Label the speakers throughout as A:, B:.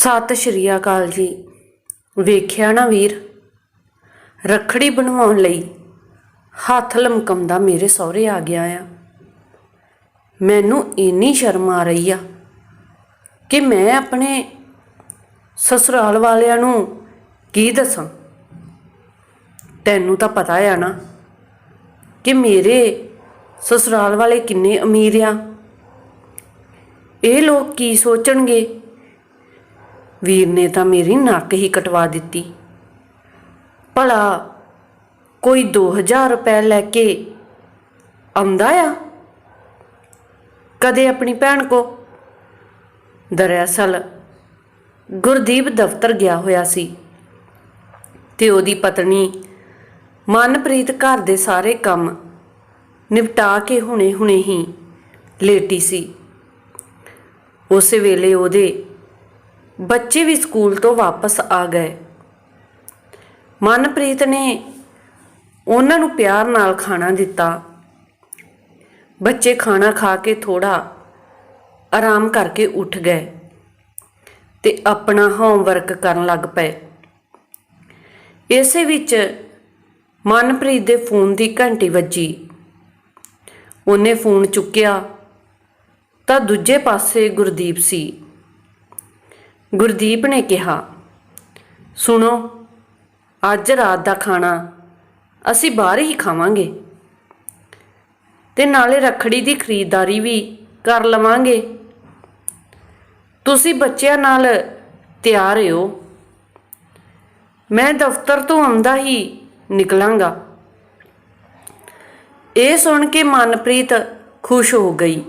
A: ਸਤਿ ਸ਼੍ਰੀ ਅਕਾਲ ਜੀ। ਵੇਖਿਆ ਨਾ ਵੀਰ, ਰੱਖੜੀ ਬਣਵਾਉਣ ਲਈ ਹੱਥ ਲਮਕਮਦਾ ਮੇਰੇ ਸਹੁਰੇ ਆ ਗਿਆ ਆ। ਮੈਨੂੰ ਇੰਨੀ ਸ਼ਰਮ ਆ ਰਹੀ ਆ ਕਿ ਮੈਂ ਆਪਣੇ ਸਸੁਰਾਲ ਵਾਲਿਆਂ ਨੂੰ ਕੀ ਦੱਸਾਂ? ਤੈਨੂੰ ਤਾਂ ਪਤਾ ਆ ਨਾ ਕਿ ਮੇਰੇ ਸਸੁਰਾਲ ਵਾਲੇ ਕਿੰਨੇ ਅਮੀਰ ਆ। ਇਹ ਲੋਕ ਕੀ ਸੋਚਣਗੇ? ਵੀਰ ਨੇ ਤਾਂ ਮੇਰੀ ਨੱਕ ਹੀ ਕਟਵਾ ਦਿੱਤੀ। ਭਲਾ ਕੋਈ 2000 ਰੁਪਏ ਲੈ ਕੇ ਆਉਂਦਾ ਆ? ਕਦੇ ਆਪਣੀ ਭੈਣ ਕੋ? ਦਰਅਸਲ ਗੁਰਦੀਪ ਦਫ਼ਤਰ ਗਿਆ ਹੋਇਆ ਸੀ ਤੇ ਉਹਦੀ ਪਤਨੀ ਮਨਪ੍ਰੀਤ ਘਰ ਦੇ ਸਾਰੇ ਕੰਮ ਨਿਪਟਾ ਕੇ ਹੁਣੇ-ਹੁਣੇ ਹੀ ਲੇਟੀ ਸੀ। ਉਸੇ ਵੇਲੇ ਉਹਦੇ ਬੱਚੇ ਵੀ ਸਕੂਲ ਤੋਂ ਵਾਪਸ ਆ ਗਏ। ਮਨਪ੍ਰੀਤ ਨੇ ਉਹਨਾਂ ਨੂੰ ਪਿਆਰ ਨਾਲ ਖਾਣਾ ਦਿੱਤਾ। ਬੱਚੇ ਖਾਣਾ ਖਾ ਕੇ ਥੋੜਾ ਆਰਾਮ ਕਰਕੇ ਉੱਠ ਗਏ ਤੇ ਆਪਣਾ ਹੋਮਵਰਕ ਕਰਨ ਲੱਗ ਪਏ। ਇਸੇ ਵਿੱਚ ਮਨਪ੍ਰੀਤ ਦੇ ਫੋਨ ਦੀ ਘੰਟੀ ਵੱਜੀ। ਉਹਨੇ ਫੋਨ ਚੁੱਕਿਆ ਤਾਂ ਦੂਜੇ ਪਾਸੇ ਗੁਰਦੀਪ ਸੀ। ਗੁਰਦੀਪ ਨੇ ਕਿਹਾ, ਸੁਣੋ, ਅੱਜ ਰਾਤ ਦਾ ਖਾਣਾ ਅਸੀਂ ਬਾਹਰ ਹੀ ਖਾਵਾਂਗੇ ਤੇ ਨਾਲੇ ਰੱਖੜੀ ਦੀ ਖਰੀਦਦਾਰੀ ਵੀ ਕਰ ਲਵਾਂਗੇ। ਤੁਸੀਂ ਬੱਚਿਆਂ ਨਾਲ ਤਿਆਰ ਹੋ। ਮੈਂ ਦਫ਼ਤਰ ਤੋਂ ਆਉਂਦਾ ਹੀ ਨਿਕਲਾਂਗਾ ਇਹ ਸੁਣ ਕੇ ਮਨਪ੍ਰੀਤ ਖੁਸ਼ ਹੋ ਗਈ।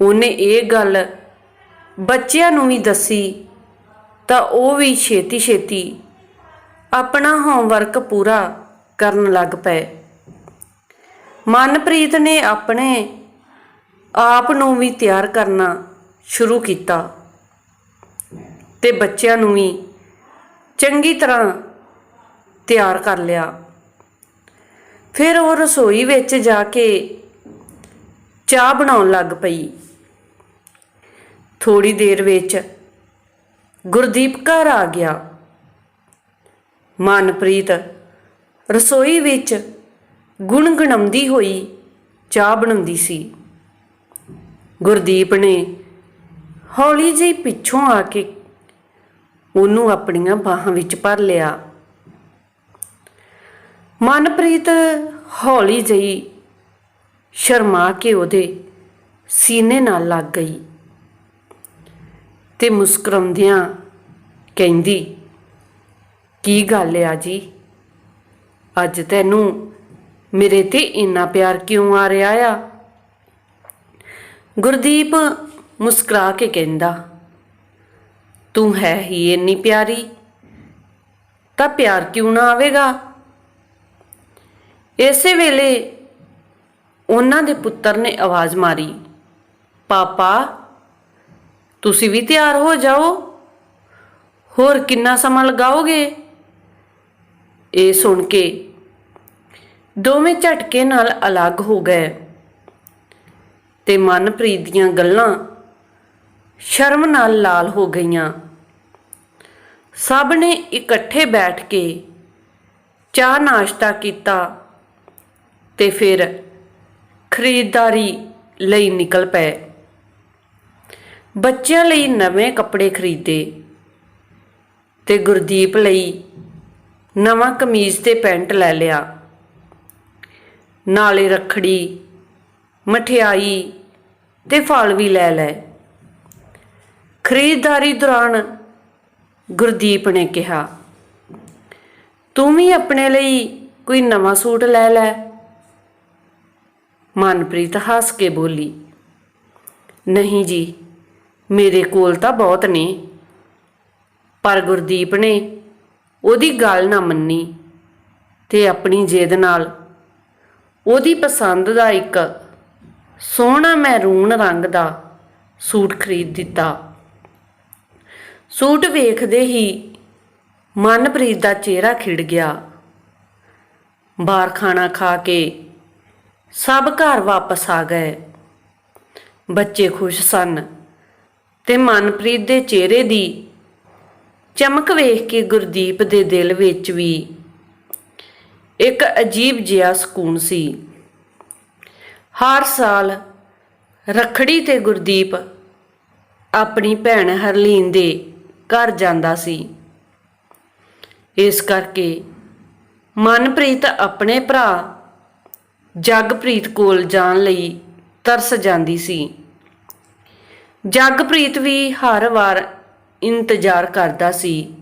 A: ਉਹਨੇ ਇਹ ਗੱਲ ਬੱਚਿਆਂ ਨੂੰ ਵੀ ਦੱਸੀ, ਤਾਂ ਉਹ ਵੀ ਛੇਤੀ ਛੇਤੀ ਆਪਣਾ ਹੋਮਵਰਕ ਪੂਰਾ ਕਰਨ ਲੱਗ ਪਏ। ਮਨਪ੍ਰੀਤ ਨੇ ਆਪਣੇ ਆਪ ਨੂੰ ਵੀ ਤਿਆਰ ਕਰਨਾ ਸ਼ੁਰੂ ਕੀਤਾ ਤੇ ਬੱਚਿਆਂ ਨੂੰ ਵੀ ਚੰਗੀ ਤਰ੍ਹਾਂ ਤਿਆਰ ਕਰ ਲਿਆ। ਫਿਰ ਉਹ ਰਸੋਈ ਵਿੱਚ ਜਾ ਕੇ ਚਾਹ ਬਣਾਉਣ ਲੱਗ ਪਈ। ਥੋੜੀ ਦੇਰ ਵਿੱਚ ਗੁਰਦੀਪ ਘਰ ਆ ਗਿਆ। ਮਨਪ੍ਰੀਤ ਰਸੋਈ ਵਿੱਚ ਗੁਣਗੁਣਾਉਂਦੀ ਹੋਈ ਚਾਹ ਬਣਾਉਂਦੀ ਸੀ। ਗੁਰਦੀਪ ਨੇ ਹੌਲੀ ਜਿਹੀ ਪਿੱਛੋਂ ਆ ਕੇ ਉਹਨੂੰ ਆਪਣੀਆਂ ਬਾਹਾਂ ਵਿੱਚ ਭਰ ਲਿਆ। ਮਨਪ੍ਰੀਤ ਹੌਲੀ ਜਿਹੀ ਸ਼ਰਮਾ ਕੇ ਉਹਦੇ ਸੀਨੇ ਨਾਲ ਲੱਗ ਗਈ। ਤੇ ਮੁਸਕਰਾਉਂਦਿਆਂ ਕਹਿੰਦੀ, ਕੀ ਗੱਲ ਆ ਜੀ? ਅੱਜ ਤੈਨੂੰ ਮੇਰੇ ਤੇ ਇੰਨਾ ਪਿਆਰ ਕਿਉਂ ਆ ਰਿਹਾ ਆ? ਗੁਰਦੀਪ ਮੁਸਕਰਾ ਕੇ ਕਹਿੰਦਾ, ਤੂੰ ਹੈ ਹੀ ਇੰਨੀ ਪਿਆਰੀ, ਤਾਂ ਪਿਆਰ ਕਿਉਂ ਨਾ ਆਵੇਗਾ? ਇਸੇ ਵੇਲੇ ਉਹਨਾਂ ਦੇ ਪੁੱਤਰ ਨੇ ਆਵਾਜ਼ ਮਾਰੀ, ਪਾਪਾ ਤੁਸੀਂ ਵੀ ਤਿਆਰ ਹੋ ਜਾਓ। ਹੋਰ ਕਿੰਨਾ ਸਮਾਂ ਲਗਾਓਗੇ? ਇਹ ਸੁਣ ਕੇ ਦੋਵੇਂ ਝਟਕੇ ਨਾਲ ਅਲੱਗ ਹੋ ਗਏ ਤੇ ਮਨਪ੍ਰੀਤ ਦੀਆਂ ਗੱਲਾਂ ਸ਼ਰਮ ਨਾਲ ਲਾਲ ਹੋ ਗਈਆਂ। ਸਭ ਨੇ ਇਕੱਠੇ ਬੈਠ ਕੇ ਚਾਹ ਨਾਸ਼ਤਾ ਕੀਤਾ ਤੇ ਫਿਰ ਖਰੀਦਦਾਰੀ ਲਈ ਨਿਕਲ ਪਏ। ਬੱਚਿਆਂ ਲਈ ਨਵੇਂ ਕੱਪੜੇ ਖਰੀਦੇ ਤੇ ਗੁਰਦੀਪ ਲਈ ਨਵਾਂ ਕਮੀਜ਼ ਤੇ ਪੈਂਟ ਲੈ ਲਿਆ। ਨਾਲੇ ਰੱਖੜੀ, ਮਠਿਆਈ ਤੇ ਫਲ ਵੀ ਲੈ ਲਏ। ਖਰੀਦਦਾਰੀ ਦੌਰਾਨ ਗੁਰਦੀਪ ਨੇ ਕਿਹਾ, ਤੂੰ ਵੀ ਆਪਣੇ ਲਈ ਕੋਈ ਨਵਾਂ ਸੂਟ ਲੈ ਲੈ। ਮਨਪ੍ਰੀਤ ਹੱਸ ਕੇ ਬੋਲੀ, ਨਹੀਂ ਜੀ ਮੇਰੇ ਕੋਲ ਤਾਂ ਬਹੁਤ ਨੇ। ਪਰ ਗੁਰਦੀਪ ਨੇ ਉਹਦੀ ਗੱਲ ਨਾ ਮੰਨੀ ਤੇ ਆਪਣੀ ਜਿੱਦ ਨਾਲ ਉਹਦੀ ਪਸੰਦ ਦਾ ਇੱਕ ਸੋਹਣਾ ਮੈਰੂਨ ਰੰਗ ਦਾ ਸੂਟ ਖਰੀਦ ਦਿੱਤਾ। ਸੂਟ ਵੇਖਦੇ ਹੀ ਮਨਪ੍ਰੀਤ ਦਾ ਚਿਹਰਾ ਖਿੜ ਗਿਆ। ਬਾਹਰ ਖਾਣਾ ਖਾ ਕੇ ਸਭ ਘਰ ਵਾਪਸ ਆ ਗਏ। ਬੱਚੇ ਖੁਸ਼ ਸਨ। ਤੇ ਮਨਪ੍ਰੀਤ ਦੇ ਚਿਹਰੇ ਦੀ ਚਮਕ ਵੇਖ ਕੇ ਗੁਰਦੀਪ ਦੇ ਦਿਲ ਵਿੱਚ ਵੀ ਇੱਕ ਅਜੀਬ ਜਿਹਾ ਸਕੂਨ ਸੀ। ਹਰ ਸਾਲ ਰਖੜੀ ਤੇ ਗੁਰਦੀਪ ਆਪਣੀ ਭੈਣ ਹਰਲੀਨ ਦੇ ਘਰ ਜਾਂਦਾ ਸੀ। ਇਸ ਕਰਕੇ ਮਨਪ੍ਰੀਤ ਆਪਣੇ ਭਰਾ ਜਗਪ੍ਰੀਤ ਕੋਲ ਜਾਣ ਲਈ ਤਰਸ ਜਾਂਦੀ ਸੀ। ਜਗਪ੍ਰੀਤ ਵੀ ਹਰ ਵਾਰ ਇੰਤਜ਼ਾਰ ਕਰਦਾ ਸੀ,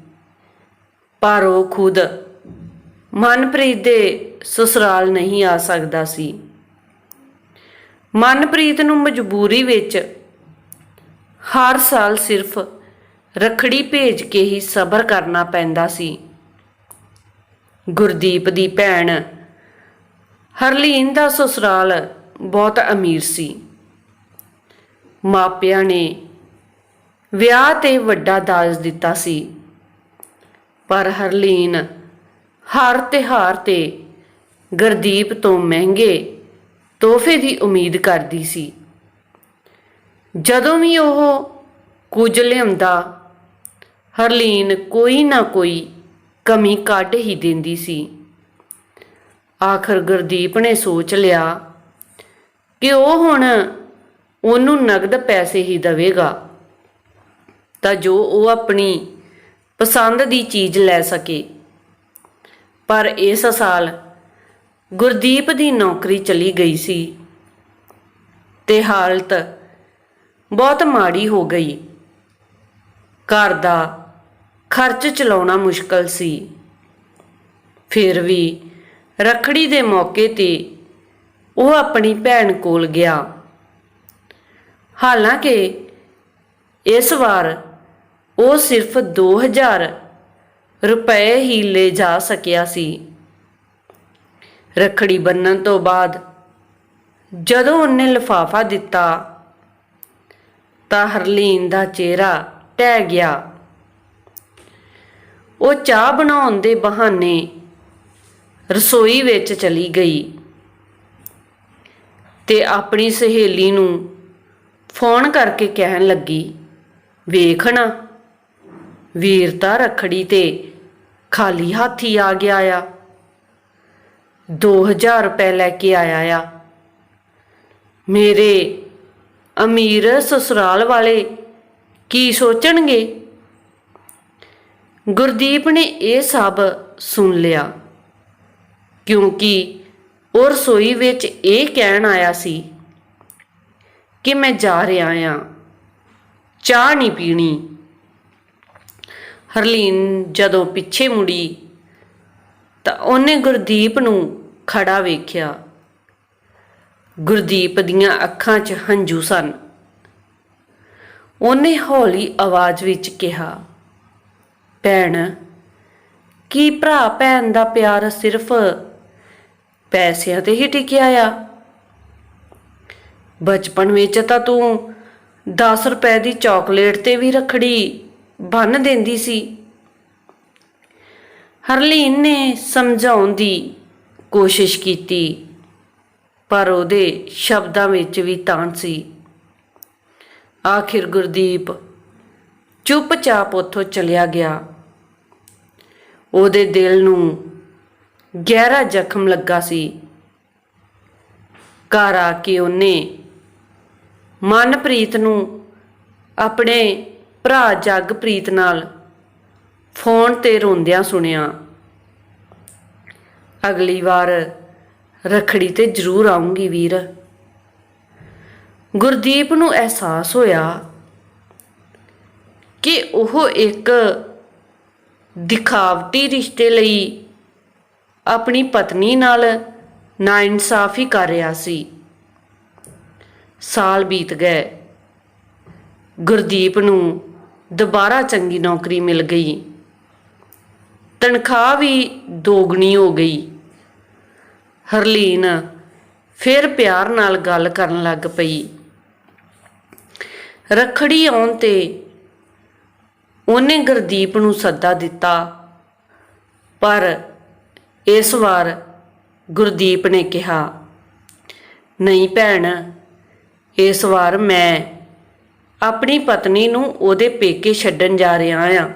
A: ਪਰ ਉਹ ਖੁਦ ਮਨਪ੍ਰੀਤ ਦੇ ਸਸੁਰਾਲ ਨਹੀਂ ਆ ਸਕਦਾ ਸੀ। ਮਨਪ੍ਰੀਤ ਨੂੰ ਮਜਬੂਰੀ ਵਿੱਚ ਹਰ ਸਾਲ ਸਿਰਫ ਰਖੜੀ ਭੇਜ ਕੇ ਹੀ ਸਬਰ ਕਰਨਾ ਪੈਂਦਾ ਸੀ। ਗੁਰਦੀਪ ਦੀ ਭੈਣ ਹਰਲੀਨ ਦਾ ਸਸੁਰਾਲ ਬਹੁਤ ਅਮੀਰ ਸੀ। ਮਾਪਿਆਂ ਨੇ ਵਿਆਹ ਤੇ ਵੱਡਾ ਦਾਜ ਦਿੱਤਾ ਸੀ। ਪਰ ਹਰਲੀਨ ਹਰ ਤਿਉਹਾਰ ਤੇ ਗੁਰਦੀਪ ਤੋਂ ਮਹਿੰਗੇ ਤੋਹਫੇ ਦੀ ਉਮੀਦ ਕਰਦੀ ਸੀ। ਜਦੋਂ ਵੀ ਉਹ ਕੁਝ ਲਿਆਉਂਦਾ, ਹਰਲੀਨ ਕੋਈ ਨਾ ਕੋਈ ਕਮੀ ਕੱਢ ਹੀ ਦਿੰਦੀ ਸੀ। ਆਖਰ ਗੁਰਦੀਪ ਨੇ ਸੋਚ ਲਿਆ ਕਿ ਉਹ ਹੁਣ ਉਹਨੂੰ ਨਗਦ ਪੈਸੇ ਹੀ ਦੇਵੇਗਾ, ਤਾਂ ਜੋ ਉਹ ਆਪਣੀ ਪਸੰਦ ਦੀ ਚੀਜ਼ ਲੈ ਸਕੇ। ਪਰ ਇਸ ਸਾਲ ਗੁਰਦੀਪ ਦੀ ਨੌਕਰੀ ਚਲੀ ਗਈ ਸੀ ਤੇ ਹਾਲਤ ਬਹੁਤ ਮਾੜੀ ਹੋ ਗਈ। ਘਰ ਦਾ ਖਰਚ ਚਲਾਉਣਾ ਮੁਸ਼ਕਲ ਸੀ। ਫਿਰ ਵੀ ਰਖੜੀ ਦੇ ਮੌਕੇ ਤੇ ਉਹ ਆਪਣੀ ਭੈਣ ਕੋਲ ਗਿਆ। ਹਾਲਾਂਕਿ ਇਸ ਵਾਰ ਉਹ ਸਿਰਫ 2000 ਰੁਪਏ ਹੀ ਲੈ ਜਾ ਸਕਿਆ ਸੀ। ਰਖੜੀ ਬੰਨਣ ਤੋਂ ਬਾਅਦ ਜਦੋਂ ਉਹਨੇ ਲਿਫਾਫਾ ਦਿੱਤਾ ਤਾਂ ਹਰਲੀਨ ਦਾ ਚਿਹਰਾ ਟਹਿ ਗਿਆ। ਉਹ ਚਾਹ ਬਣਾਉਣ ਦੇ ਬਹਾਨੇ ਰਸੋਈ ਵਿੱਚ ਚਲੀ ਗਈ ਤੇ ਆਪਣੀ ਸਹੇਲੀ ਨੂੰ ਫੋਨ ਕਰਕੇ ਕਹਿਣ ਲੱਗੀ, ਵੇਖਣਾ, ਵੀਰ ਤਾਂ ਰਖੜੀ ਤੇ ਖਾਲੀ ਹਾਥੀ ਆ ਗਿਆ ਆ। 2000 ਰੁਪਏ ਲੈ ਕੇ ਆਇਆ ਆ। ਮੇਰੇ ਅਮੀਰ ਸਸੁਰਾਲ ਵਾਲੇ ਕੀ ਸੋਚਣਗੇ? ਗੁਰਦੀਪ ਨੇ ਇਹ ਸਭ ਸੁਣ ਲਿਆ, ਕਿਉਂਕਿ ਉਹ ਰਸੋਈ ਵਿੱਚ ਇਹ ਕਹਿਣ ਆਇਆ ਸੀ ਕਿ ਮੈਂ ਜਾ ਰਿਹਾ ਆ। ਚਾਹ ਨਹੀਂ ਪੀਣੀ। ਹਰਲੀਨ ਜਦੋਂ ਪਿੱਛੇ ਮੁੜੀ ਤਾਂ ਉਹਨੇ ਗੁਰਦੀਪ ਨੂੰ ਖੜਾ ਵੇਖਿਆ। ਗੁਰਦੀਪ ਦੀਆਂ ਅੱਖਾਂ 'ਚ ਹੰਝੂ ਸਨ। ਉਹਨੇ ਹੌਲੀ ਆਵਾਜ਼ ਵਿੱਚ ਕਿਹਾ, ਭੈਣ, ਕੀ ਭਰਾ ਭੈਣ ਦਾ ਪਿਆਰ ਸਿਰਫ ਪੈਸਿਆਂ ਤੇ ਹੀ ਟਿਕਿਆ ਆ? ਬਚਪਨ ਵਿੱਚ ਤਾਂ ਤੂੰ 10 ਰੁਪਏ ਦੀ ਚਾਕਲੇਟ ਤੇ ਵੀ ਰਖੜੀ ਬੰਨ ਦਿੰਦੀ ਸੀ। ਹਰਲੀਨ ਨੇ ਸਮਝਾਉਣ ਦੀ ਕੋਸ਼ਿਸ਼ ਕੀਤੀ, ਪਰ ਉਹਦੇ ਸ਼ਬਦਾਂ ਵਿੱਚ ਵੀ ਤਾਣ ਸੀ। ਆਖਿਰ ਗੁਰਦੀਪ ਚੁੱਪਚਾਪ ਉੱਥੋਂ ਚਲਿਆ ਗਿਆ। ਉਹਦੇ ਦਿਲ ਨੂੰ ਗਹਿਰਾ ਜ਼ਖਮ ਲੱਗਾ ਸੀ। ਘਰ ਆ ਕੇ ਉਹਨੇ ਮਨਪ੍ਰੀਤ ਨੂੰ ਆਪਣੇ ਭਰਾ ਜਗਪ੍ਰੀਤ ਨਾਲ ਫੋਨ ਤੇ ਰੋਂਦਿਆਂ ਸੁਣਿਆ। ਅਗਲੀ ਵਾਰ ਰਖੜੀ ਤੇ ਜ਼ਰੂਰ ਆਉਂਗੀ ਵੀਰ। ਗੁਰਦੀਪ ਨੂੰ ਅਹਿਸਾਸ ਹੋਇਆ ਕਿ ਉਹ ਇੱਕ ਦਿਖਾਵਟੀ ਰਿਸ਼ਤੇ ਲਈ ਆਪਣੀ ਪਤਨੀ ਨਾਲ ਨਾਇਨਸਾਫੀ ਕਰ ਰਿਹਾ ਸੀ। ਸਾਲ ਬੀਤ ਗਏ। ਗੁਰਦੀਪ ਨੂੰ ਦੁਬਾਰਾ ਚੰਗੀ ਨੌਕਰੀ ਮਿਲ ਗਈ। ਤਨਖਾਹ ਵੀ ਦੋਗਣੀ ਹੋ ਗਈ। ਹਰਲੀਨ ਫਿਰ ਪਿਆਰ ਨਾਲ ਗੱਲ ਕਰਨ ਲੱਗ ਪਈ। ਰਖੜੀ ਆਉਣ ਤੇ ਉਹਨੇ ਗੁਰਦੀਪ ਨੂੰ ਸੱਦਾ ਦਿੱਤਾ, ਪਰ ਇਸ ਵਾਰ ਗੁਰਦੀਪ ਨੇ ਕਿਹਾ, ਨਹੀਂ ਭੈਣ ਇਸ ਵਾਰ ਮੈਂ ਆਪਣੀ ਪਤਨੀ ਨੂੰ ਉਹਦੇ ਪੇਕੇ ਛੱਡਣ ਜਾ ਰਿਹਾ ਆ।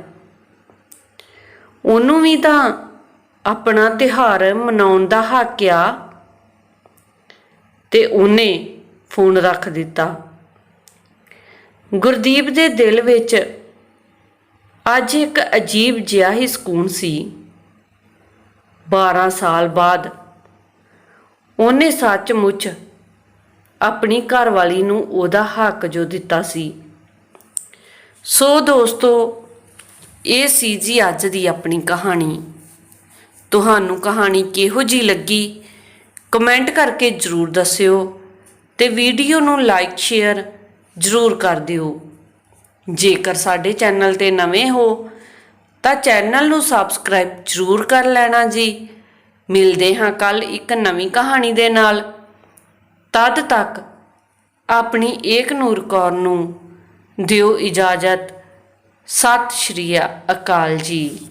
A: ਉਹਨੂੰ ਵੀ ਤਾਂ ਆਪਣਾ ਤਿਹਾਰ ਮਨਾਉਣ ਦਾ ਹੱਕ ਆ ਤੇ ਉਹਨੇ ਫੋਨ ਰੱਖ ਦਿੱਤਾ। ਗੁਰਦੀਪ ਦੇ ਦਿਲ ਵਿੱਚ ਅੱਜ ਇੱਕ ਅਜੀਬ ਜਿਹਾ ਹੀ ਸਕੂਨ ਸੀ। 12 ਸਾਲ ਬਾਅਦ ਉਹਨੇ ਸੱਚਮੁੱਚ ਆਪਣੀ ਘਰਵਾਲੀ ਨੂੰ ਉਹਦਾ ਹੱਕ ਜੋ ਦਿੱਤਾ ਸੀ। ਸੋ ਦੋਸਤੋ, ਇਹ ਸੀ ਜੀ ਅੱਜ ਦੀ ਆਪਣੀ ਕਹਾਣੀ। ਤੁਹਾਨੂੰ ਕਹਾਣੀ ਕਿਹੋ ਜੀ ਲੱਗੀ? ਕਮੈਂਟ ਕਰਕੇ ਜਰੂਰ ਦੱਸਿਓ ਤੇ ਵੀਡੀਓ ਨੂੰ ਲਾਈਕ, ਸ਼ੇਅਰ ਜਰੂਰ ਕਰ ਦਿਓ। ਜੇਕਰ ਸਾਡੇ ਚੈਨਲ ਤੇ ਨਵੇਂ ਹੋ, ਤਾਂ ਚੈਨਲ ਨੂੰ ਸਬਸਕ੍ਰਾਈਬ ਜਰੂਰ ਕਰ ਲੈਣਾ ਜੀ। ਮਿਲਦੇ ਹਾਂ ਕੱਲ ਇੱਕ ਨਵੀਂ ਕਹਾਣੀ ਦੇ ਨਾਲ। ਤਦ ਤੱਕ ਆਪਣੀ ਏਕ ਨੂਰ ਕੌਰ ਨੂੰ ਦਿਓ ਇਜਾਜ਼ਤ। ਸਤਿ ਸ਼੍ਰੀ ਅਕਾਲ ਜੀ।